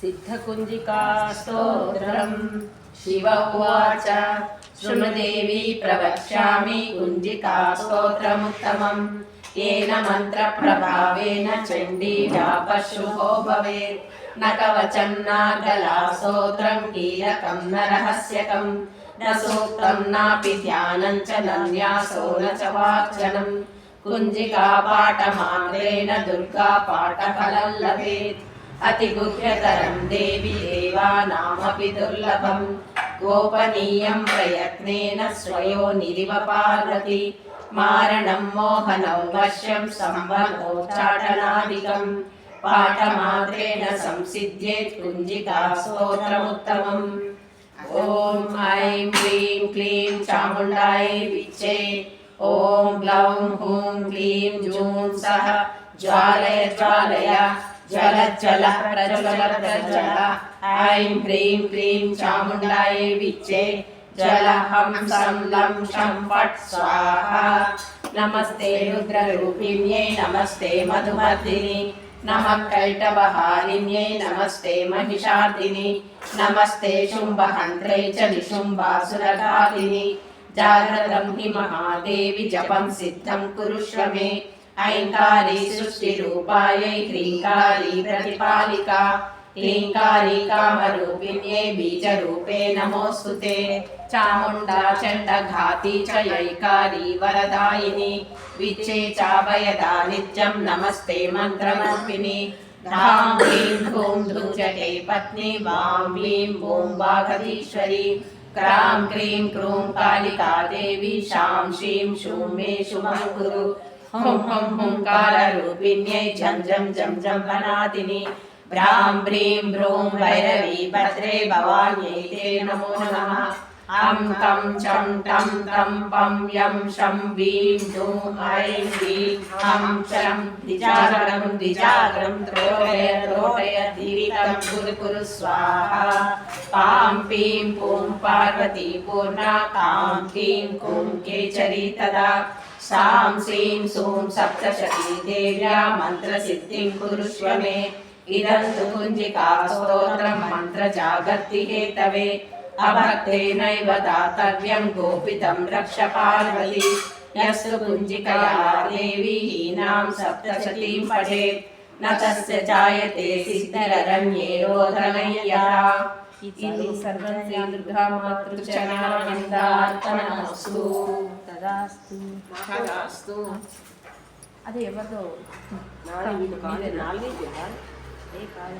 सिद्धकुञ्जिका स्तोत्रम् शिव उवाच शृणुदेवी प्रवक्ष्यामि कुञ्जिका स्तोत्रमुत्तमम् येन मन्त्रप्रभावेन चण्डी व्यापशुभो भवेत् न कवचं नार्गला स्तोत्रं कीलकं न रहस्यकम् न सूक्तं नापि ध्यानं च न न्यासो न च वाक्चनम् कुञ्जिका पाठमात्रेण दुर्गा पाठफलं लभेत् अतिगुह्यतरं देवि देवानामपि दुर्लभम् गोपनीयं प्रयत्नेन स्वयोनिरिव पार्वती मारणं मोहनं वश्यं संवरोच्चाटनादिकम् पाठमात्रेण संसिद्ध्येत् कुञ्जिका स्तोत्रमुत्तमम् ॐ ऐं क्लीं क्लीं चामुण्डायै विच्चे ॐ ग्लौं हूं क्लीं जूं सः ज्वालय ज्वालय जल जल प्रज्वल प्रज्वल ऐं ह्रीं क्लीं चामुण्डायै विच्चे जल हं सं लं शं फट् स्वाहा नमस्ते रुद्ररूपिण्यै नमस्ते मधुमर्दिनि नमः कैटवहारिण्यै नमस्ते महिषार्दिनि नमस्ते शुम्भहन्त्रे च निशुम्भासुरघातिनि जाग्रतं हि महादेवि जपं सिद्धं कुरुष्व मे ఐంకారి సృష్టి రూపాయై హ్రీంకారి ప్రతిపాలిక. హ్రీంకారి కామరూపిణ్యే బీజరూపే నమోస్తుతే. చాముండా చండఘాతి చయైకారి వరదాయిని. విచ్చే చాభయదా నిత్యం నమస్తే మంత్రమర్పిణి. ధాం హ్రీం ధూం ధూజటే పత్ని వాం హ్లీం ఓం వాగధీశ్వరి క్రాం క్రీం క్రూం కాళికా దేవి శాం శ్రీం శూం మే శుభం కురు हुं हुं हुङ्काररूपिण्यै झं झं झं झं वनादिनि भ्रां ह्रीं भ्रूं भैरवी भद्रे भवान्यै ते नमो नमः अं तं चं टं तं पं यं शं वीं धूं ऐं ह्रीं हं शं द्विजागरं द्विजागरं त्रोटय त्रोटय दीवितं कुरु कुरु स्वाहा पां पीं पूं पार्वती पूर्णा कां क्लीं कुं केचरी तदा सां सीं सूं सप्तशती देव्या मन्त्रसिद्धिं कुरुष्व मे इदं तु कुञ्जिका स्तोत्रं मन्त्रजागर्ति हेतवे अभक्तेनैव दातव्यं गोपितं रक्ष पार्वती यस्तु कुञ्जिकया देवी हीनां सप्तशतीं पठेत् न तस्य जायते सिद्धिररण्ये रोदनय्या इति सर्वं श्रीदुर्गामातृचरणारविन्दार्पणमस्तु తదాస్తు తదాస్తు అది ఎవరిదో. నాలుగు నాలుగే కదా ఏ కాదు.